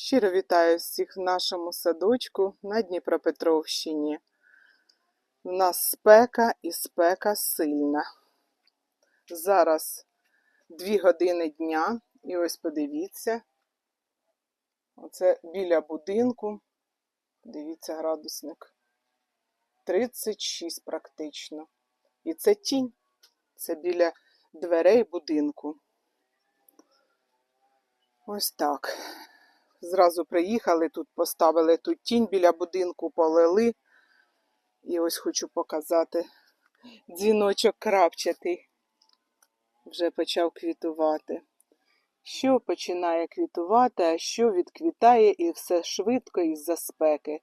Щиро вітаю всіх в нашому садочку на Дніпропетровщині. У нас спека і спека сильна. Зараз 2 години дня, і ось подивіться. Оце біля будинку. Дивіться градусник. 36 практично. І це тінь. Це біля дверей будинку. Ось так. Зразу приїхали, тут поставили тут тінь біля будинку, полили. І ось хочу показати. Дзвіночок крапчатий вже почав квітувати. Що починає квітувати, а що відквітає і все швидко із-за спеки.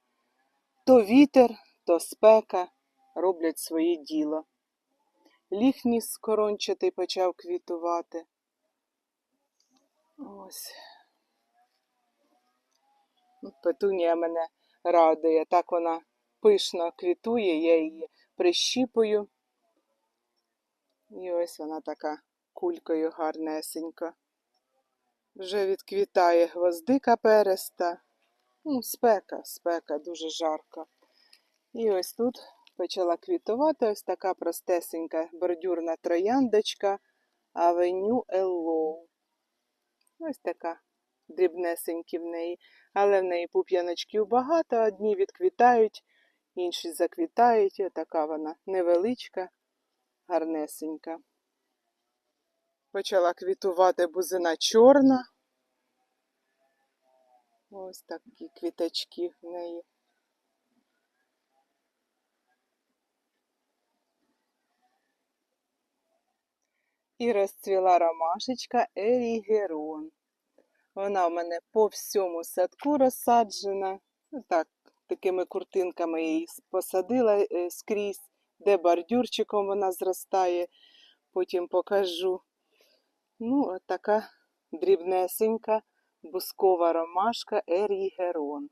То вітер, то спека роблять своє діло. Ліхніс корончатий почав квітувати. Ось. Петунія мене радує. Так вона пишно квітує, я її прищіпую. І ось вона така кулькою гарнесенька. Вже відквітає гвоздика переста. Ну, спека, спека, дуже жарко. І ось тут почала квітувати ось така простесенька бордюрна трояндочка Авеню Еллоу. Ось така дрібнесенькі в неї, але в неї пуп'яночків багато, одні відквітають, інші заквітають. Така вона невеличка, гарнесенька. Почала квітувати бузина чорна. Ось такі квіточки в неї. І розцвіла ромашечка Ерігерон. Вона в мене по всьому садку розсаджена. Так, такими куртинками її посадила е, скрізь, де бордюрчиком вона зростає. Потім покажу. Ну, така дрібнесенька бускова ромашка Ерігерон.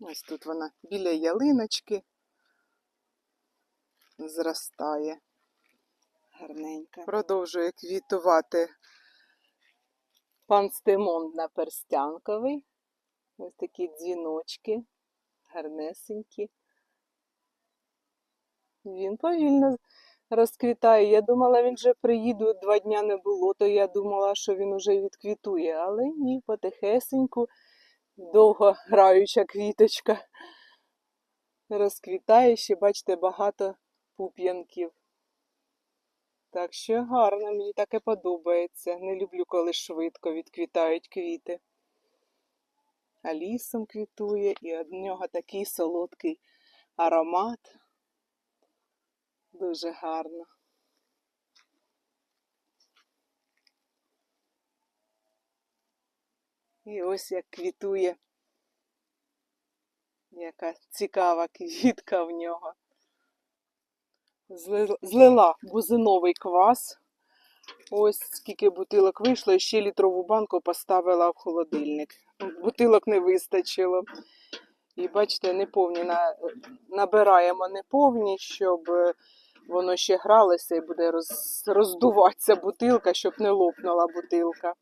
Ось тут вона біля ялиночки зростає гарненька. Продовжує квітувати панстемон наперстянковий. Ось такі дзвіночки, гарнесенькі. Він повільно розквітає. Я думала, він вже приїду, два дня не було, то я думала, що він уже відквітує, але ні, потихесеньку, довго граюча квіточка. Розквітає ще, бачите, багато пуп'янків. Так що гарно, мені таке подобається. Не люблю, коли швидко відквітають квіти. А лісом квітує, і від нього такий солодкий аромат. Дуже гарно. І ось як квітує. Яка цікава квітка в нього. Зли- Злила бузиновий квас. Ось скільки бутилок вийшло, і ще літрову банку поставила в холодильник. Бутилок не вистачило. І бачите, неповні на... набираємо неповні, щоб е, воно ще гралося і буде роз... роздуватися бутилка, щоб не лопнула бутилка.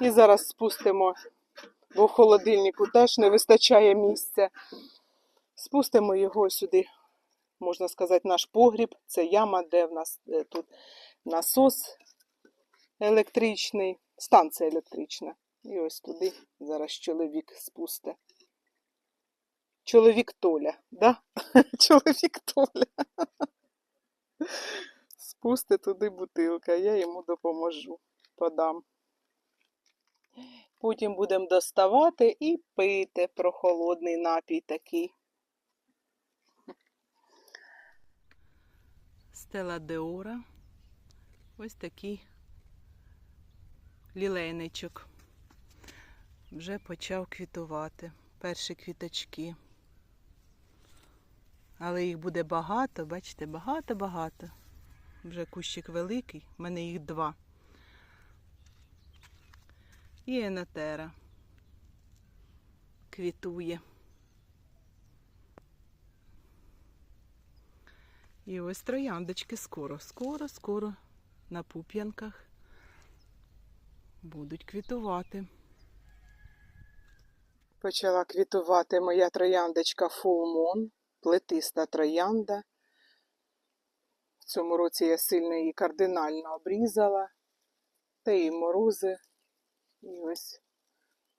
І зараз спустимо, бо в холодильнику теж не вистачає місця. Спустимо його сюди можна сказати, наш погріб. Це яма, де в нас е, тут насос електричний, станція електрична. І ось туди зараз чоловік спусте. Чоловік Толя, да? Чоловік Толя. Спусти туди бутилка, я йому допоможу, подам. Потім будемо доставати і пити прохолодний напій такий. Стела Деора. Ось такий лілейничок. Вже почав квітувати. Перші квіточки. Але їх буде багато, бачите, багато-багато. Вже кущик великий, в мене їх два. І енотера квітує. І ось трояндочки скоро, скоро, скоро на пуп'янках. будуть квітувати. Почала квітувати моя трояндочка Moon, плетиста троянда. В цьому році я сильно її кардинально обрізала, та і морози. І ось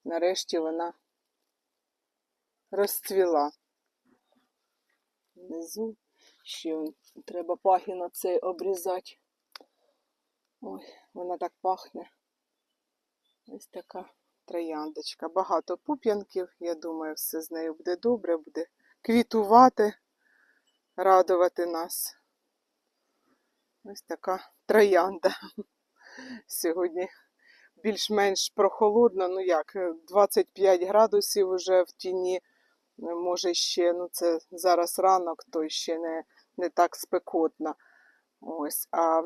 нарешті вона розцвіла. Внизу ще треба пагін оцей обрізати. Ой, вона так пахне. Ось така трояндочка. Багато пуп'янків. Я думаю, все з нею буде добре, буде квітувати, радувати нас. Ось така троянда. Сьогодні більш-менш прохолодно, ну як, 25 градусів вже в тіні. Може ще, ну це зараз ранок, то ще не, не так спекотно. Ось, а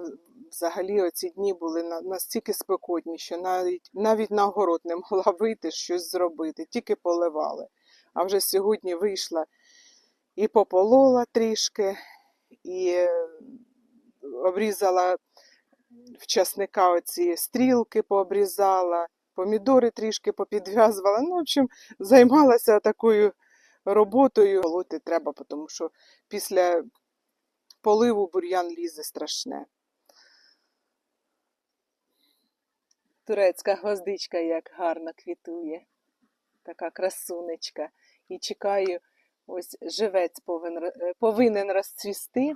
взагалі оці дні були настільки спекотні, що навіть, навіть на огород не могла вийти щось зробити, тільки поливали. А вже сьогодні вийшла і пополола трішки, і е, обрізала в часника оці стрілки пообрізала, помідори трішки попідв'язувала. Ну, в общем, займалася такою роботою. Полоти треба, тому що після поливу бур'ян лізе страшне. Турецька гвоздичка як гарно квітує. Така красунечка. І чекаю, ось живець повинен, повинен розцвісти.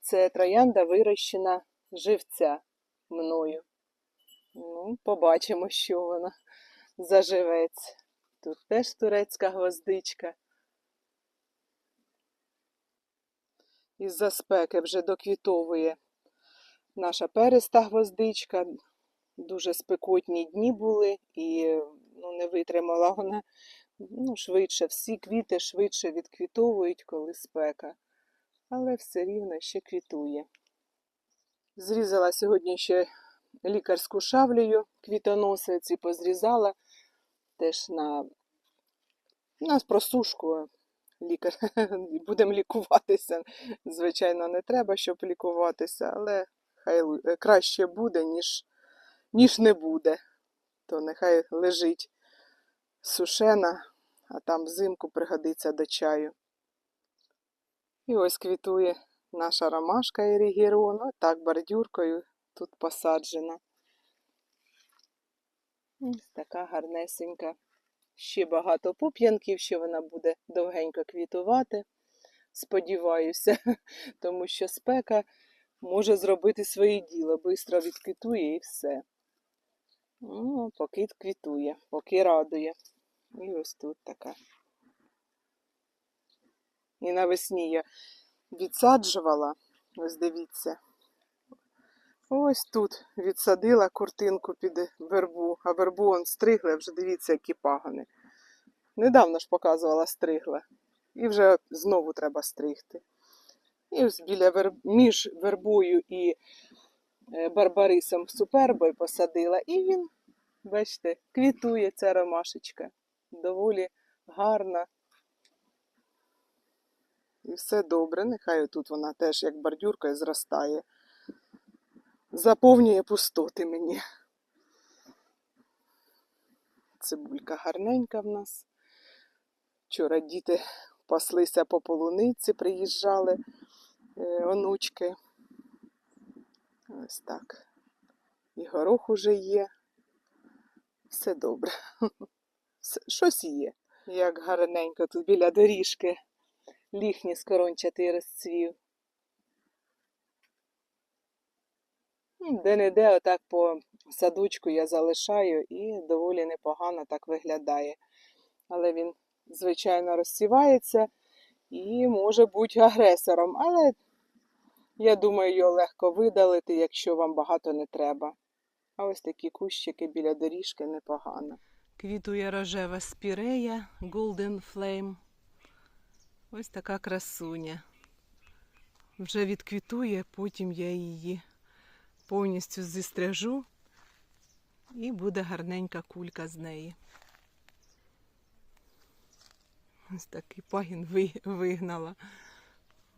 Це троянда вирощена живця мною. Ну, побачимо, що вона за живець. Тут теж турецька гвоздичка. Із-за спеки вже доквітовує наша переста гвоздичка. Дуже спекотні дні були і ну, не витримала вона ну, швидше. Всі квіти швидше відквітовують, коли спека. Але все рівно ще квітує. Зрізала сьогодні ще лікарську шавлею ці позрізала теж на, на просушку лікар. Будемо лікуватися. Звичайно, не треба, щоб лікуватися, але хай е, краще буде, ніж, ніж не буде. То нехай лежить сушена, а там взимку пригодиться до чаю. І ось квітує наша ромашка Ерігерон, так бордюркою тут посаджена. Ось така гарнесенька. Ще багато пуп'янків, ще вона буде довгенько квітувати. Сподіваюся, тому що спека може зробити своє діло. Бистро відквітує і все. Ну, поки квітує, поки радує. І ось тут така. І навесні я відсаджувала, ось дивіться. Ось тут відсадила куртинку під вербу, а вербу он стригла, вже дивіться, які пагони. Недавно ж показувала стригла. І вже знову треба стригти. І ось біля верб... між вербою і е, барбарисом супербою посадила, і він, бачите, квітує ця ромашечка. Доволі гарна. І все добре. Нехай тут вона теж як бордюрка зростає. Заповнює пустоти мені. Цибулька гарненька в нас. Вчора діти паслися по полуниці, приїжджали е, онучки. Ось так. І горох уже є. Все добре. Щось є. Як гарненько тут біля доріжки. Ліхні скорончатий розцвів. Ну, Де-не-де отак по садочку я залишаю і доволі непогано так виглядає. Але він, звичайно, розсівається і може бути агресором. Але я думаю, його легко видалити, якщо вам багато не треба. А ось такі кущики біля доріжки непогано. Квітує рожева спірея Golden Flame. Ось така красуня. Вже відквітує, потім я її повністю зістряжу і буде гарненька кулька з неї. Ось такий пагін вигнала.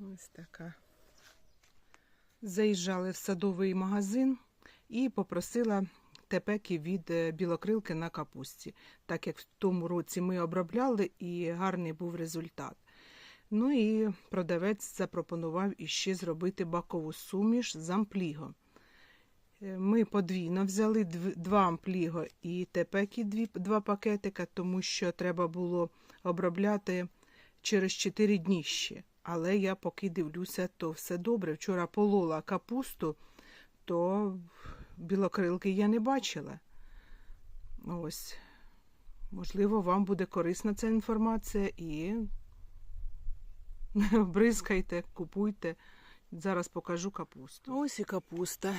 Ось така. Заїжджали в садовий магазин і попросила тепеки від е, білокрилки на капусті, так як в тому році ми обробляли і гарний був результат. Ну і продавець запропонував іще зробити бакову суміш з ампліго. Е, Ми подвійно взяли дв- два ампліго і тепеки дві, два пакетика, тому що треба було обробляти через 4 дні ще. Але я поки дивлюся, то все добре. Вчора полола капусту, то білокрилки я не бачила. Ось. Можливо, вам буде корисна ця інформація і бризкайте, купуйте. Зараз покажу капусту. Ось і капуста.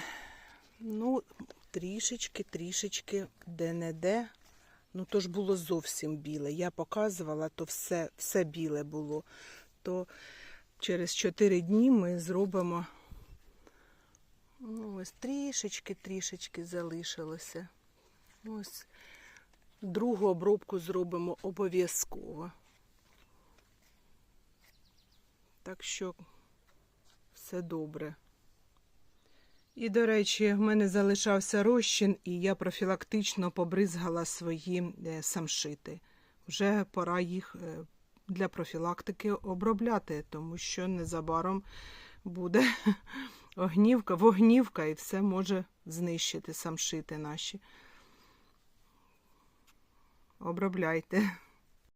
Ну, трішечки, трішечки, де-не-де. Ну, то ж було зовсім біле. Я показувала, то все, все біле було. То через 4 дні ми зробимо. Ну, ось трішечки, трішечки залишилося. Ось другу обробку зробимо обов'язково. Так що все добре. І, до речі, в мене залишався розчин, і я профілактично побризгала свої е, самшити. Вже пора їх е, для профілактики обробляти, тому що незабаром буде огнівка, вогнівка, і все може знищити самшити наші. Обробляйте.